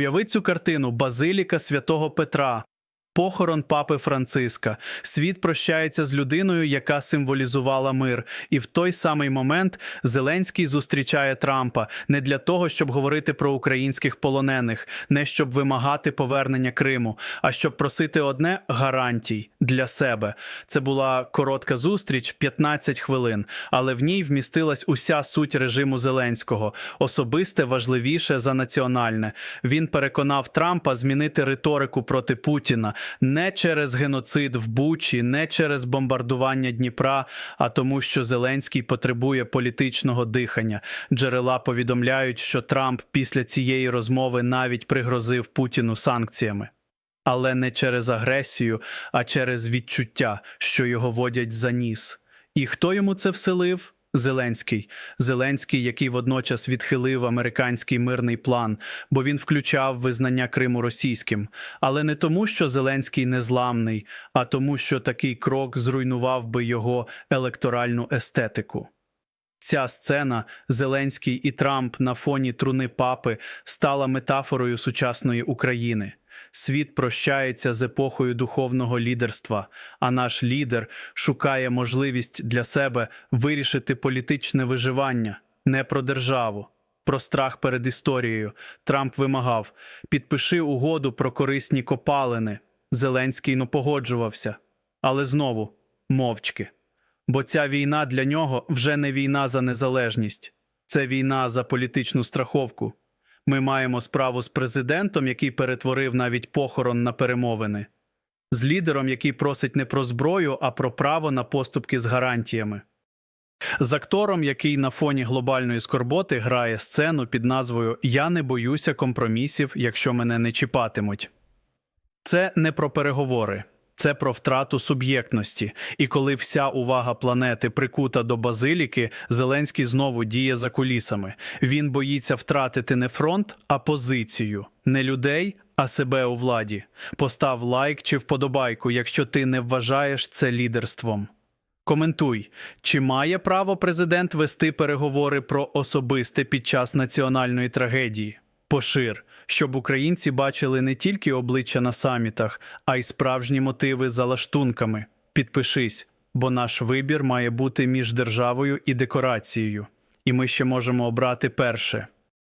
Уяви цю картину Базиліка святого Петра. Похорон папи Франциска. Світ прощається з людиною, яка символізувала мир. І в той самий момент Зеленський зустрічає Трампа не для того, щоб говорити про українських полонених, не щоб вимагати повернення Криму, а щоб просити одне гарантій для себе. Це була коротка зустріч, 15 хвилин, але в ній вмістилась уся суть режиму Зеленського, особисте важливіше за національне. Він переконав Трампа змінити риторику проти Путіна не через геноцид в Бучі, не через бомбардування Дніпра, а тому, що Зеленський потребує політичного дихання. Джерела повідомляють, що Трамп після цієї розмови навіть пригрозив Путіну санкціями. Але не через агресію, а через відчуття, що його водять за ніс. І хто йому це вселив? Зеленський. Зеленський, який водночас відхилив американський мирний план, бо він включав визнання Криму російським. Але не тому, що Зеленський незламний, а тому, що такий крок зруйнував би його електоральну естетику. Ця сцена Зеленський і Трамп на фоні труни папи стала метафорою сучасної України. Світ прощається з епохою духовного лідерства, а наш лідер шукає можливість для себе вирішити політичне виживання не про державу, про страх перед історією. Трамп вимагав: підпиши угоду про корисні копалини. Зеленський не погоджувався, але знову мовчки. Бо ця війна для нього вже не війна за незалежність, це війна за політичну страховку. Ми маємо справу з президентом, який перетворив навіть похорон на перемовини, з лідером, який просить не про зброю, а про право на поступки з гарантіями, з актором, який на фоні глобальної скорботи грає сцену під назвою Я не боюся компромісів, якщо мене не чіпатимуть. Це не про переговори. Це про втрату суб'єктності. І коли вся увага планети прикута до базиліки, Зеленський знову діє за кулісами. Він боїться втратити не фронт, а позицію, не людей, а себе у владі. Постав лайк чи вподобайку, якщо ти не вважаєш це лідерством. Коментуй, чи має право президент вести переговори про особисте під час національної трагедії? Пошир, щоб українці бачили не тільки обличчя на самітах, а й справжні мотиви за лаштунками. Підпишись, бо наш вибір має бути між державою і декорацією, і ми ще можемо обрати перше.